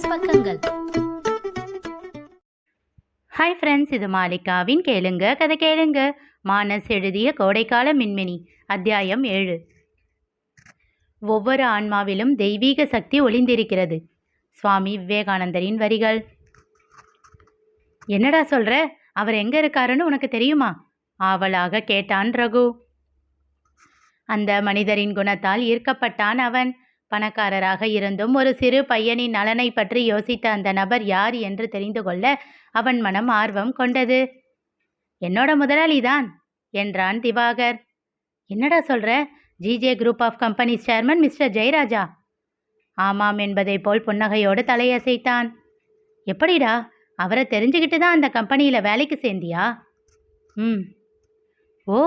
Business பக்கங்கள். Hi friends இது மாலிகாவின் கேளுங்க கதை கேளுங்க. மானஸ் எழுதிய கோடைக்கால மின்மினி அத்தியாயம் ஏழு. ஒவ்வொரு ஆன்மாவிலும் தெய்வீக சக்தி ஒளிந்திருக்கிறது. சுவாமி விவேகானந்தரின் வரிகள். என்னடா சொல்ற? அவர் எங்க இருக்காருன்னு உனக்கு தெரியுமா? ஆவலாக கேட்டான் ரகு. அந்த மனிதரின் குணத்தால் ஈர்க்கப்பட்டான் அவன். பணக்காரராக இருந்தும் ஒரு சிறு பையனின் நலனை பற்றி யோசித்த அந்த நபர் யார் என்று தெரிந்து கொள்ள அவன் மனம் ஆர்வம் கொண்டது. என்னோட முதலாளிதான் என்றான் திவாகர். என்னடா சொல்ற? GJ group of companies chairman mister Jayaraja? ஆமாம் என்பதை போல் புன்னகையோடு தலையசைத்தான். எப்படிடா? அவரை தெரிஞ்சுக்கிட்டு தான் அந்த கம்பெனியில் வேலைக்கு சேர்ந்தியா? ம். ஓ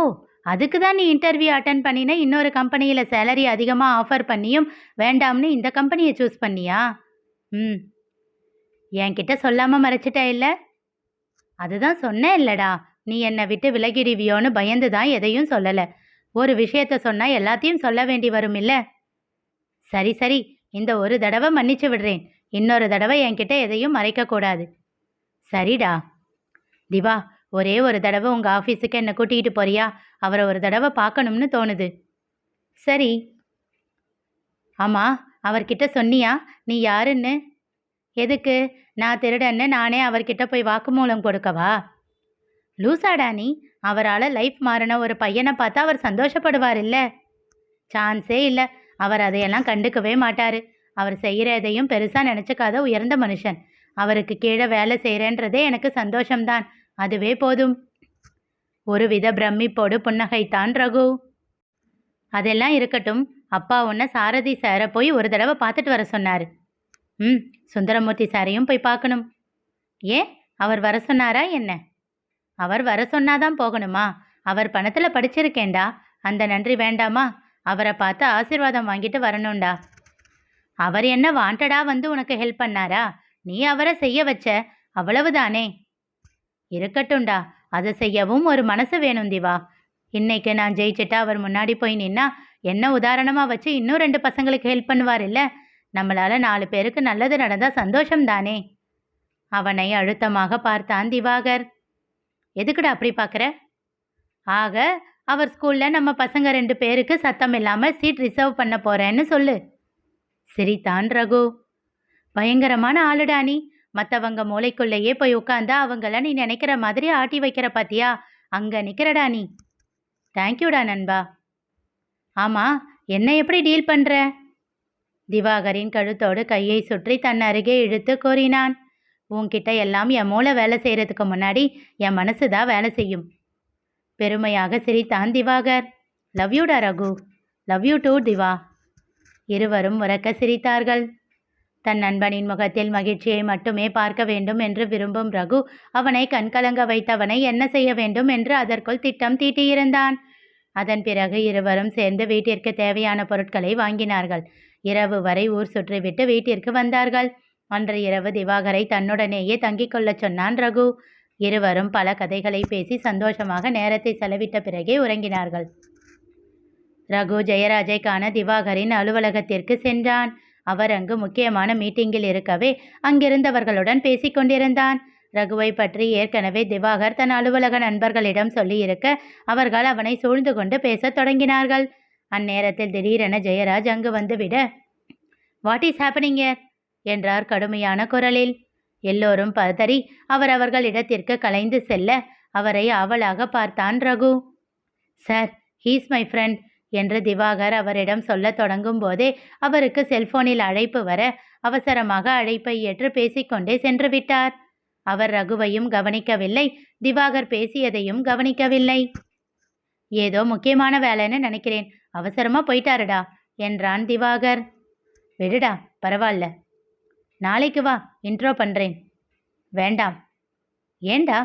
அதுக்கு தான் நீ இன்டர்வியூ அட்டன் பண்ணின இன்னொரு கம்பெனியில் சேலரி அதிகமாக ஆஃபர் பண்ணியும் வேண்டாம்னு இந்த கம்பெனியை சூஸ் பண்ணியா? ம். என்கிட்ட சொல்லாமல் மறைச்சிட்ட இல்லை? அதுதான் சொன்னேன் இல்லடா. நீ என்னை விட்டு விலகிடுவியோன்னு பயந்து தான் எதையும் சொல்லலை. ஒரு விஷயத்த சொன்னால் எல்லாத்தையும் சொல்ல வேண்டி வரும் இல்லை? சரி சரி. இந்த ஒரு தடவை மன்னிச்சு விடுறேன். இன்னொரு தடவை என்கிட்ட எதையும் மறைக்கக்கூடாது. சரிடா. திவா ஒரே ஒரு தடவை உங்கள் ஆஃபீஸுக்கு என்னை கூட்டிகிட்டு போறியா? அவரை ஒரு தடவை பார்க்கணும்னு தோணுது. சரி. ஆமாம் அவர்கிட்ட சொன்னியா? நீ யாருன்னு? எதுக்கு? நான் திருடன்னு நானே அவர்கிட்ட போய் வாக்குமூலம் கொடுக்கவா? லூசாடா நீ. அவரால் லைஃப் மாறின ஒரு பையனை பார்த்தா அவர் சந்தோஷப்படுவார் இல்லை சான்ஸே இல்லை. அவர் அதையெல்லாம் கண்டுக்கவே மாட்டார். அவர் செய்கிற எதையும் பெருசாக நினச்சிக்காத உயர்ந்த மனுஷன். அவருக்கு கீழே வேலை செய்கிறேன்றதே எனக்கு சந்தோஷம்தான். அதுவே போதும். ஒருவித பிரமிப்போடு புன்னகைத்தான் ரகு. அதெல்லாம் இருக்கட்டும். அப்பா உன்னை சாரதி சாரை போய் ஒரு தடவை பார்த்துட்டு வர சொன்னார். ம் சுந்தரமூர்த்தி சாரையும் போய் பார்க்கணும். ஏன் அவர் வர சொன்னாரா என்ன? அவர் வர சொன்னாதான் போகணுமா? அவர் பணத்தில் படிச்சிருக்கேன்டா. அந்த நன்றி வேண்டாமா? அவரை பார்த்து ஆசீர்வாதம் வாங்கிட்டு வரணும்டா. அவர் என்ன வாண்டடா வந்து உனக்கு ஹெல்ப் பண்ணாரா? நீ அவரை செய்ய வச்ச. அவ்வளவுதானே? இருக்கட்டும்டா. அதை செய்யவும் ஒரு மனசு வேணும் திவா. இன்னைக்கு நான் ஜெயிச்சிட்டா அவர் முன்னாடி போய் நின்னா என்ன உதாரணமாக வச்சு இன்னும் ரெண்டு பசங்களுக்கு ஹெல்ப் பண்ணுவார் இல்லை? நம்மளால நாலு பேருக்கு நல்லது நடந்தா சந்தோஷம் தானே அவனை அழுத்தமாக பார்த்தான் திவாகர். எதுக்குடா அப்படி பார்க்குற ஆக அவர் ஸ்கூலில் நம்ம பசங்க ரெண்டு பேருக்கு சத்தம் இல்லாமல் சீட் ரிசர்வ் பண்ண போகிறேன்னு சொல்லு. சிரித்தான் ரகு. பயங்கரமான ஆளுடா நீ. மற்றவங்க மூளைக்குள்ளேயே போய் உட்காந்தா அவங்கள நீ நினைக்கிற மாதிரி ஆட்டி வைக்கிற பாத்தியா? அங்கே நிற்கிறடா நீ. தேங்க்யூடா நண்பா. ஆமாம் என்ன எப்படி டீல் பண்ணுற திவாகரின் கழுத்தோடு கையை சுற்றி தன் அருகே இழுத்து கூறினான். உன்கிட்ட எல்லாம் என் மூளை வேலை செய்கிறதுக்கு முன்னாடி என் மனசு தான் வேலை செய்யும். பெருமையாக சிரித்தான் Diwakar. Love யூடா Raghu. Love you too Diva. இருவரும் உறக்க சிரித்தார்கள். தன் நண்பனின் முகத்தில் மகிழ்ச்சியை மட்டுமே பார்க்க வேண்டும் என்று விரும்பும் ரகு அவனை கண்கலங்க வைத்தவனை என்ன செய்ய வேண்டும் என்று அதற்குள் திட்டம் தீட்டியிருந்தான். அதன் பிறகு இருவரும் சேர்ந்து வீட்டிற்கு தேவையான பொருட்களை வாங்கினார்கள். இரவு வரை ஊர் சுற்றிவிட்டு வீட்டிற்கு வந்தார்கள். அன்று இரவு திவாகரை தன்னுடனேயே தங்கிக் கொள்ளச் சொன்னான் ரகு. இருவரும் பல கதைகளை பேசி சந்தோஷமாக நேரத்தை செலவிட்ட பிறகே உறங்கினார்கள். ரகு ஜெயராஜை காண திவாகரின் அலுவலகத்திற்கு சென்றான். அவர் அங்கு முக்கியமான மீட்டிங்கில் இருக்கவே அங்கிருந்தவர்களுடன் பேசிக்கொண்டிருந்தான் ரகுவை பற்றி ஏற்கனவே திவாகர் தன் அலுவலக நண்பர்களிடம் சொல்லியிருக்க அவர்கள் அவனை சூழ்ந்து கொண்டு பேசத் தொடங்கினார்கள். அந்நேரத்தில் திடீரென ஜெயராஜ் அங்கு வந்துவிட வாட் இஸ் ஹேப்பனிங் என்றார் கடுமையான குரலில். எல்லோரும் பதறி அவர் அவர்கள் இடத்திற்கு கலைந்து செல்ல அவரை அவளாக பார்த்தான் Raghu. Sir he's my friend என்று திவாகர் அவரிடம் சொல்லத் தொடங்கும் போதே அவருக்கு செல்போனில் அழைப்பு வர அவசரமாக அழைப்பை ஏற்று பேசிக்கொண்டே சென்று விட்டார். அவர் ரகுவையும் கவனிக்கவில்லை. திவாகர் பேசியதையும் கவனிக்கவில்லை. ஏதோ முக்கியமான வேலைன்னு நினைக்கிறேன். அவசரமா போயிட்டாருடா என்றான் திவாகர். விடுடா பரவாயில்ல. நாளைக்கு வா இன்ட்ரோ பண்ணுறேன் வேண்டாம். ஏண்டா?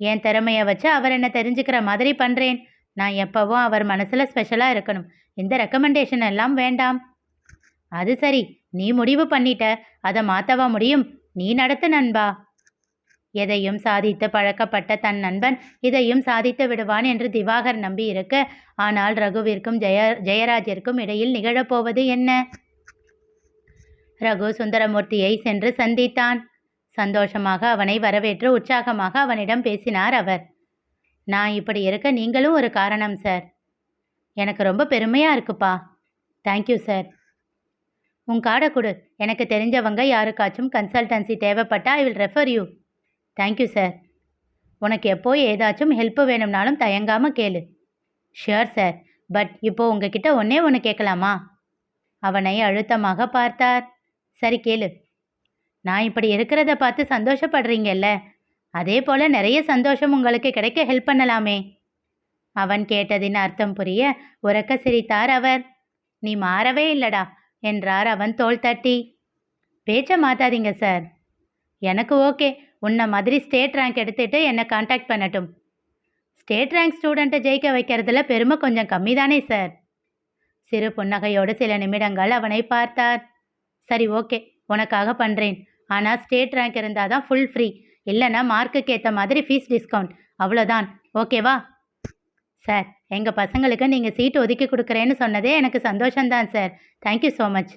என் திறமையை வச்சு அவர் என்ன தெரிஞ்சுக்கிற மாதிரி பண்ணுறேன் நான் எப்போவும் அவர் மனசில் ஸ்பெஷலாக இருக்கணும். இந்த ரெக்கமெண்டேஷன் எல்லாம் வேண்டாம். அது சரி நீ முடிவு பண்ணிட்ட. அதை மாற்றவா முடியும்? நீ நடத்து நண்பா. எதையும் சாதித்து பழக்கப்பட்ட தன் நண்பன் இதையும் சாதித்து விடுவான் என்று திவாகர் நம்பி இருக்க ஆனால் ரகுவிற்கும் ஜெய ஜெயராஜிற்கும் இடையில் நிகழப்போவது என்ன? ரகு சுந்தரமூர்த்தியை சென்று சந்தித்தான். சந்தோஷமாக அவனை வரவேற்று உற்சாகமாக அவனிடம் பேசினார் அவர். நான் இப்படி இருக்க நீங்களும் ஒரு காரணம் சார். எனக்கு ரொம்ப பெருமையாக இருக்குப்பா. தேங்க்யூ சார் உன் கார்டை கொடு. எனக்கு தெரிஞ்சவங்க யாருக்காச்சும் கன்சல்டன்சி தேவைப்பட்டா I will refer you thank you sir உனக்கு எப்போ ஏதாச்சும் ஹெல்ப் வேணும்னாலும் தயங்காமல் கேளு. ஷியோர் சார் பட் இப்போது உங்ககிட்ட ஒன்றே ஒன்று கேட்கலாமா அவனை அழுத்தமாக பார்த்தார். சரி கேளு. நான் இப்படி இருக்கிறத பார்த்து சந்தோஷப்படுறீங்கல்ல? அதே போல் நிறைய சந்தோஷம் உங்களுக்கு கிடைக்க ஹெல்ப் பண்ணலாமே. அவன் கேட்டதின் அர்த்தம் புரிய உறக்க சிரித்தார் அவர். நீ மாறவே இல்லடா என்றார் அவன் தோல் தட்டி. பேச்ச மாத்தாதீங்க சார் எனக்கு ஓகே. உன்னை மாதிரி ஸ்டேட் ரேங்க் எடுத்துட்டு என்னை காண்டாக்ட் பண்ணட்டும். ஸ்டேட் ரேங்க் ஸ்டூடெண்ட்டை ஜெயிக்க வைக்கிறதுல பெருமை கொஞ்சம் கம்மி தானே சார் சிறு புன்னகையோடு சில நிமிடங்கள் அவனை பார்த்தார். சரி ஓகே. உனக்காக பண்ணுறேன் ஆனால் ஸ்டேட் ரேங்க் இருந்தால் தான் ஃபுல் ஃப்ரீ இல்லைன்னா மார்க்குக்கு ஏற்ற மாதிரி ஃபீஸ் டிஸ்கவுண்ட் அவ்வளோதான் ஓகேவா சார் எங்கள் பசங்களுக்கு நீங்கள் சீட்டு ஒதுக்கி கொடுக்குறேன்னு சொன்னதே எனக்கு சந்தோஷம்தான் சார் தேங்க்யூ ஸோ மச்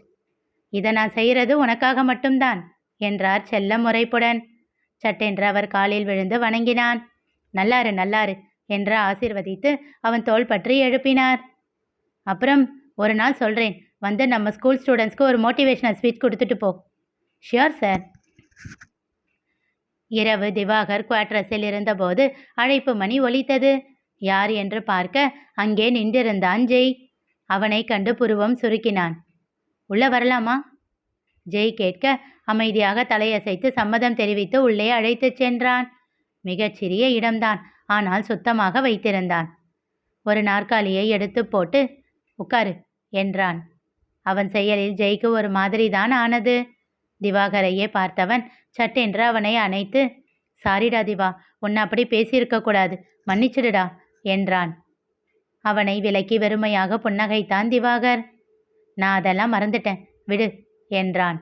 இதை நான் செய்கிறது உனக்காக மட்டும்தான் என்றார் செல்ல முறைப்புடன். சட்டென்று அவர் காலில் விழுந்து வணங்கினான். நல்லாரு நல்லாரு என்று ஆசிர்வதித்து அவன் தோல் பற்றி எழுப்பினார். அப்புறம் ஒரு நாள் சொல்கிறேன் வந்து நம்ம ஸ்கூல் ஸ்டூடெண்ட்ஸ்க்கு ஒரு மோட்டிவேஷனல் ஸ்பீச் கொடுத்துட்டு போ. ஷியோர் சார் இரவு திவாகர் குவாட்ரஸில் இருந்தபோது அழைப்பு மணி ஒலித்தது. யார் என்று பார்க்க அங்கே நின்றிருந்தான் ஜெய். அவனை கண்டு புருவம் சுருக்கினான். உள்ள வரலாமா? ஜெய் கேட்க அமைதியாக தலையசைத்து சம்மதம் தெரிவித்து உள்ளே அழைத்துச் சென்றான். மிகச்சிறிய இடம்தான் ஆனால் சுத்தமாக வைத்திருந்தான். ஒரு நாற்காலியை எடுத்து போட்டு உட்காரு என்றான். அவன் செயலில் ஜெய்க்கு ஒரு மாதிரிதான் ஆனது. திவாகரையே பார்த்தவன் சட்டென்று அவனை அணைத்து சாரிடா திவா உன்னை அப்படி பேசியிருக்க கூடாது மன்னிச்சிடுடா என்றான். அவனை விலக்கி வெறுமையாக புன்னகைத்தான் திவாகர். நான் அதெல்லாம் மறந்துட்டேன் விடு என்றான்.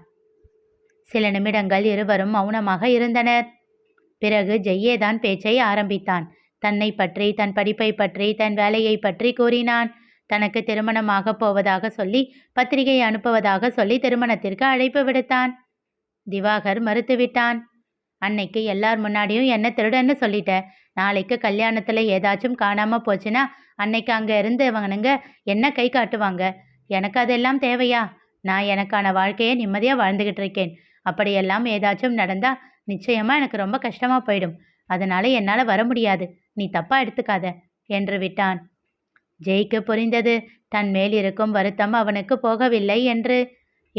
சில நிமிடங்கள் இருவரும் மௌனமாக இருந்தனர். பிறகு ஜெய்யேதான் பேச்சை ஆரம்பித்தான். தன்னை பற்றி தன் படிப்பை பற்றி தன் வேலையை பற்றி கூறினான். தனக்கு திருமணமாக போவதாக சொல்லி பத்திரிகை அனுப்புவதாக சொல்லி திருமணத்திற்கு அழைப்பு விடுத்தான். திவாகர் மறுத்துவிட்டான். அன்னைக்கு எல்லார் முன்னாடியும் என்ன திருடன்னு சொல்லிட்ட. நாளைக்கு கல்யாணத்தில் ஏதாச்சும் காணாமல் போச்சுன்னா அன்னைக்கு அங்கே இருந்தவனுங்க என்ன கை காட்டுவாங்க? எனக்கு அதெல்லாம் தேவையா? நான் எனக்கான வாழ்க்கையை நிம்மதியாக வாழ்ந்துக்கிட்டு இருக்கேன். அப்படியெல்லாம் ஏதாச்சும் நடந்தா நிச்சயமாக எனக்கு ரொம்ப கஷ்டமாக போயிடும். அதனால என்னால் வர முடியாது. நீ தப்பாக எடுத்துக்காத என்று விட்டான். ஜெய்க்கு புரிந்தது. தன் மேல் இருக்கும் வருத்தம் அவனுக்கு போகவில்லை என்று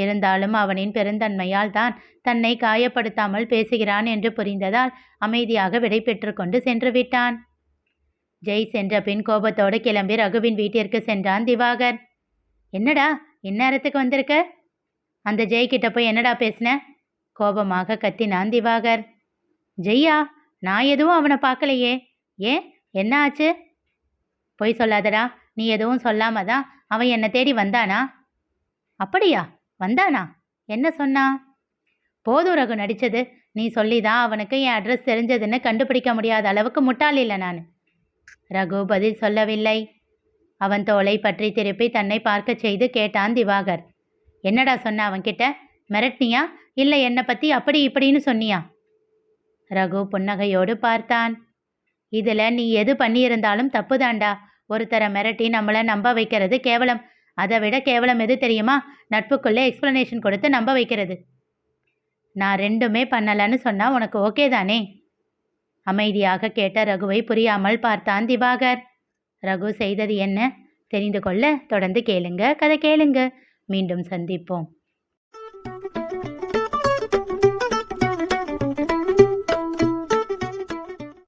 இருந்தாலும் அவனின் பெருந்தன்மையால் தான் தன்னை காயப்படுத்தாமல் பேசுகிறான் என்று புரிந்ததால் அமைதியாக விடை பெற்றுக்கொண்டு சென்று விட்டான். ஜெய் சென்ற பின் கோபத்தோடு கிளம்பி ரகுவின் வீட்டிற்கு சென்றான் திவாகர். என்னடா இந்நேரத்துக்கு வந்திருக்க? அந்த ஜெய் கிட்ட போய் என்னடா பேசின? கோபமாக கத்தினான் திவாகர். ஜெய்யா நான் எதுவும் அவனை பார்க்கலையே. ஏன்? என்ன ஆச்சு? பொய் சொல்லாதடா நீ எதுவும் சொல்லாம தான் அவன் என்னை தேடி வந்தானா? அப்படியா? வந்தானா? என்ன சொன்னா? போதும் ரகு நடிச்சது. நீ சொல்லி தான் அவனுக்கு என் அட்ரஸ் தெரிஞ்சதுன்னு கண்டுபிடிக்க முடியாத அளவுக்கு முட்டாள் இல்லை நான். ரகு பதில் சொல்லவில்லை. அவன் தோலை பற்றி திருப்பி தன்னை பார்க்கச் செய்து கேட்டான் திவாகர். என்னடா சொன்ன அவன்கிட்ட? மிரட்டினியா? இல்லை என்னை பற்றி அப்படி இப்படின்னு சொன்னியா? ரகு புன்னகையோடு பார்த்தான். இதில் நீ எது பண்ணியிருந்தாலும் தப்புதாண்டா. ஒருத்தரை மிரட்டி நம்மளை நம்ப வைக்கிறது கேவலம். அதை விட கேவலம் எது தெரியுமா? நட்புக்குள்ளே எக்ஸ்ப்ளனேஷன் கொடுத்து நம்ப வைக்கிறது. நான் ரெண்டுமே பண்ணலன்னு சொன்னால் உனக்கு ஓகே தானே? அமைதியாக கேட்ட ரகுவை புரியாமல் பார்த்தான் திவாகர். ரகு செய்தது என்ன? தெரிந்து கொள்ள தொடர்ந்து கேளுங்க. கதை கேளுங்க. மீண்டும் சந்திப்போம்.